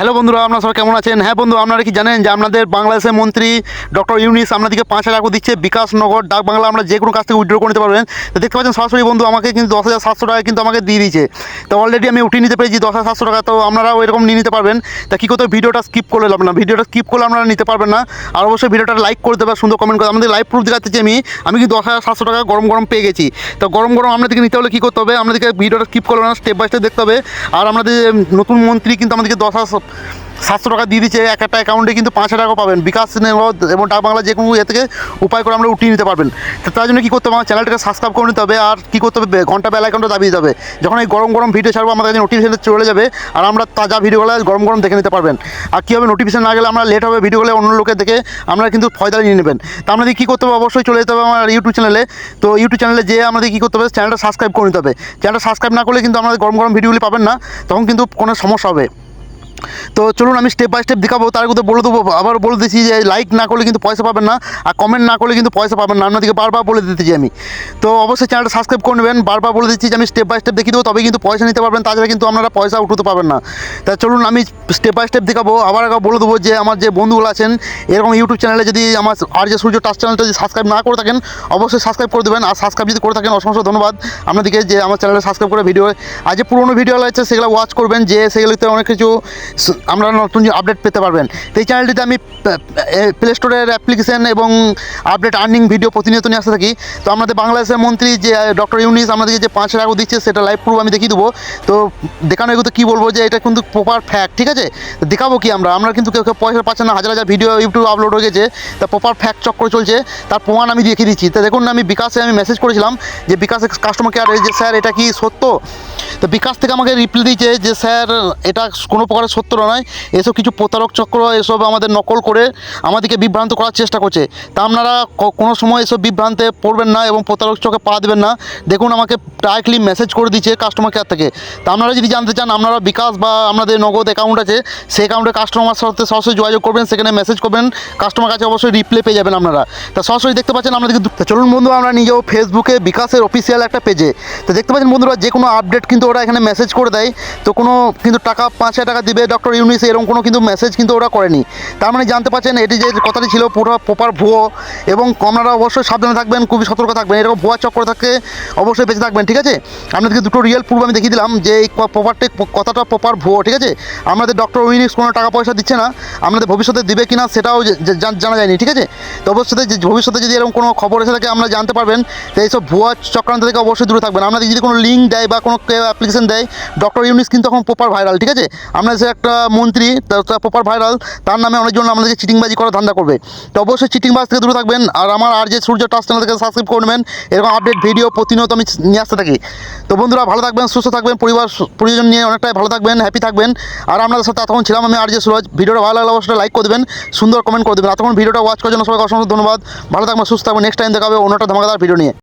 Hello বন্ধুরা, আপনারা সবাই কেমন আছেন? হ্যাঁ বন্ধু, আপনারা কি জানেন যে আপনাদের বাংলাদেশের মন্ত্রী ডক্টর ইউনিস আপনাদেরকে পাঁচ হাজার টাকা দিচ্ছে বিকাশনগর, ডাক বাংলা, আমরা যে কোনো কাছ থেকে উইড্রো করে নিতে পারবেন। তো দেখতে পাচ্ছেন সরাসরি বন্ধু, আমাকে কিন্তু দশ হাজার সাতশো টাকা কিন্তু আমাকে দিয়ে দিয়েছে। তো অলরেডি আমি উঠিয়ে নিতে পেরেছি দশ হাজার সাতশো টাকা, তো আপনারাও এরকম নিয়ে নিতে পারবেন। তা কী করতে? ভিডিওটা স্কিপ করলে লাভ না। ভিডিওটা স্কিপ করলে আপনারা নিতে পারবেন না। আর অবশ্যই ভিডিওটা লাইক করে দেবে সুন্দর কমেন্ট করে আমাদের লাইভ প্রুফ দেখাচ্ছি আমি আমি কিন্তু দশ হাজার সাতশো টাকা গরম গরম পেয়ে গেছি। তো গরম গরম আপনাদেরকে নিতে হলে কী করতে হবে, আপনাদেরকে ভিডিওটা স্কিপ করলে না স্টেপ বাই স্টেপ দেখতে হবে। আর আমাদের নতুন মন্ত্রী কিন্তু আমাদেরকে দশ হাজার সাতশো টাকা দিয়ে দিচ্ছে, এক একটা অ্যাকাউন্টে কিন্তু পাঁচ হাজার টাকা পাবেন। বিকাশ এবং ডাক বাংলা যে কোনো ইয়ে থেকে উপায় করে আমরা উঠিয়ে নিতে পারবেন। তার জন্য কী করতে হবে? আমার চ্যানেলটাকে সাবস্ক্রাইব করে নিতে হবে আর কী করতে হবে? ঘণ্টা বেলা অ্যাকাউন্টটা দাবিয়ে হবে। যখন এই গরম গরম ভিডিও ছাড়বো, আমাদের নোটিফিকেশন চলে যাবে আর আমরা তাজা ভিডিওগুলো গরম গরম দেখে নিতে পারবেন। আর কী হবে নোটিফিকেশন না গেলে আমরা লেট হবে ভিডিওগুলো অন্য লোকের দেখে আমরা কিন্তু ফয়দা নিয়ে নেবেন। তা আমাদের কী করতে হবে? অবশ্যই চলে যেতে হবে আমার ইউটিউব চ্যানেলে তো ইউটিউব চ্যানেলে যেয়ে আমাদের কী করতে হবে? চ্যানেলটা সাবস্ক্রাইব করে নিতে হবে। চ্যানেলটা সাবস্ক্রাইব না করলে কিন্তু আমাদের গরম গরম ভিডিওগুলি পাবেন না। তখন কিন্তু কোনো সমস্যা হবে। তো চলুন আমি স্টেপ বাই স্টেপ দেখাবো, তার কথা বলে দেবো, আবার বলে দিচ্ছি যে লাইক না করলে কিন্তু পয়সা পাবেন না, আর কমেন্ট না করলে কিন্তু পয়সা পাবেন না। আপনাদেরকে বারবার বলে দিতেছি আমি। তো অবশ্যই চ্যানেলটা সাবস্ক্রাইব করে নেবেন, বারবার বলে দিচ্ছি যে আমি স্টেপ বাই স্টেপ দেখিয়ে দেবো তবে কিন্তু পয়সা নিতে পারবেন, তাছাড়া কিন্তু আপনারা পয়সা উঠাতে পারবেন না। তা চলুন আমি স্টেপ বাই স্টেপ দেখাবো, আবার আবার বলে দেবো যে আমার যে বন্ধুগুলো আছেন, এরকম ইউটিউব চ্যানেলে যদি আমার আর যে সূর্য টাচ চ্যানেলটা যদি সাবস্ক্রাইব না করে থাকেন, অবশ্যই সাবস্ক্রাইব করে দেবেন, আর সাবস্ক্রাইব যদি করে থাকেন, অসংখ্য ধন্যবাদ। আপনাদেরকে যে আমার চ্যানেলে সাবস্ক্রাইব করে ভিডিও আর যে পুরোনো ভিডিও আছে সেগুলো ওয়াচ করবেন, যে সেগুলোতে অনেক কিছু আমরা নতুন আপডেট পেতে পারবেন। এই চ্যানেলটিতে আমি প্লে স্টোরের অ্যাপ্লিকেশন এবং আপডেট আর্নিং ভিডিও প্রতিনিয়ত নিয়ে আসতে থাকি। তো আমাদের বাংলাদেশের মন্ত্রী যে ডক্টর ইউনিস আমাদেরকে যে পাঁচ হাজার টাকা দিচ্ছে, সেটা লাইভ প্রুফ আমি দেখিয়ে দেবো। তো দেখানো এগুলো কী বলব যে, এটা কিন্তু প্রপার ফ্যাক্ট ঠিক আছে? দেখাবো কি আমরা। আমরা কিন্তু কেউ কেউ পয়সা পাচ্ছে না, হাজার হাজার ভিডিও ইউটিউব আপলোড হয়ে গেছে। তা প্রপার ফ্যাক্ট চক্র চলছে। তার প্রমাণ আমি দেখিয়ে দিচ্ছি। তা দেখুন, আমি বিকাশে আমি মেসেজ করেছিলাম যে, বিকাশে কাস্টমার কেয়ার যে, স্যার, এটা কি সত্য? তো বিকাশ থেকে আমাকে রিপ্লাই দিয়েছে যে, স্যার, এটা কোনো প্রকারের সত্য নয়। এসব কিছু প্রতারক চক্র, এসব আমাদের নকল করে আমাদেরকে বিভ্রান্ত করার চেষ্টা করছে। তা আপনারা কোনো সময় এসব বিভ্রান্তে পড়বেন না এবং প্রতারক চোখে পা দেবেন না। দেখুন, আমাকে ডাইরেক্টলি মেসেজ করে দিচ্ছে কাস্টমার কেয়ার থেকে। তা আপনারা যদি জানতে চান, আপনারা বিকাশ বা আপনাদের নগদ অ্যাকাউন্ট আছে, সেই অ্যাকাউন্টে কাস্টমার সাথে সরাসরি যোগাযোগ করবেন, সেখানে মেসেজ করবেন। কাস্টমার কাছে অবশ্যই রিপ্লাই পেয়ে যাবেন আপনারা। তা সরাসরি দেখতে পাচ্ছেন তা চলুন বন্ধু, আমরা নিজেও ফেসবুকে বিকাশের অফিসিয়াল একটা পেজে তো দেখতে পাচ্ছেন বন্ধুরা যে কোনো আপডেট কিন্তু ওরা এখানে মেসেজ করে দেয়। তো কোনো কিন্তু টাকা, পাঁচ হাজার টাকা দিবে ডক্টর ইউনিস, এরকম কোনো কিন্তু মেসেজ কিন্তু ওরা করেনি। তার মানে জানতে পারছেন, এটি যে কথাটি ছিল পুরো প্রপার ভুয়ো এবং আপনারা অবশ্যই সাবধানে থাকবেন, খুবই সতর্ক থাকবেন। এরকম ভুয়া চক্র থাকে, অবশ্যই বেঁচে থাকবেন, ঠিক আছে? আপনাদেরকে দুটো রিয়েল প্রুফ আমি দেখিয়ে দিলাম যে এই প্রপারটি কথাটা প্রপার ভুয়ো, ঠিক আছে? আমাদের ডক্টর ইউনিক্স কোনো টাকা পয়সা দিচ্ছে না, আমাদের ভবিষ্যতে দিবে কিনা সেটাও যে- যে- জান- যায়নি, ঠিক আছে? তো অবশ্যই যে ভবিষ্যতে যদি এরকম কোনো খবর এসে থাকে, আমরা জানতে পারবেন। তো এইসব ভুয়া চক্রান্ত থেকে অবশ্যই দূরে থাকবেন। আপনাদের যদি কোনো লিঙ্ক দেয় বা কোনো অ্যাপ্লিকেশন দেয়। ডক্টর ইউনিস কিন্তু এখন প্রপার ভাইরাল ঠিক আছে? আমরা যে একটা মন্ত্রী, তার প্রপার ভাইরাল তার নামে অনেকজন আমাদেরকে চিটিংবাজি করার ধান্দা করবে। তো অবশ্যই চিটিংবাজ থেকে দূরে থাকবেন, আর আমার আর যে সূর্য টাচ চ্যানেল থেকে সাবস্ক্রাইব করে নেবেন, এরকম আপডেট ভিডিও প্রতিনিয়ত আমি নিয়ে আসতে থাকি। তো বন্ধুরা, ভালো থাকবেন, সুস্থ থাকবেন, পরিবার, পরিজন নিয়ে অনেকটাই ভালো থাকবেন হ্যাপি থাকবেন। আর আপনাদের সাথে এতক্ষণ ছিলাম আমি আর যে সুরজ। ভিডিওটা ভালো লাগলে অবশ্যই লাইক করে দেবেন, সুন্দর কমেন্ট করে দেবেন। এতক্ষণ ভিডিওটা ওয়াচ করার জন্য সবাইকে অসংখ্য ধন্যবাদ। ভালো থাকবেন, সুস্থ থাকবেন নেক্সট টাইম দেখাবে অন্যটা ধামাকাদার ভিডিও নিয়ে।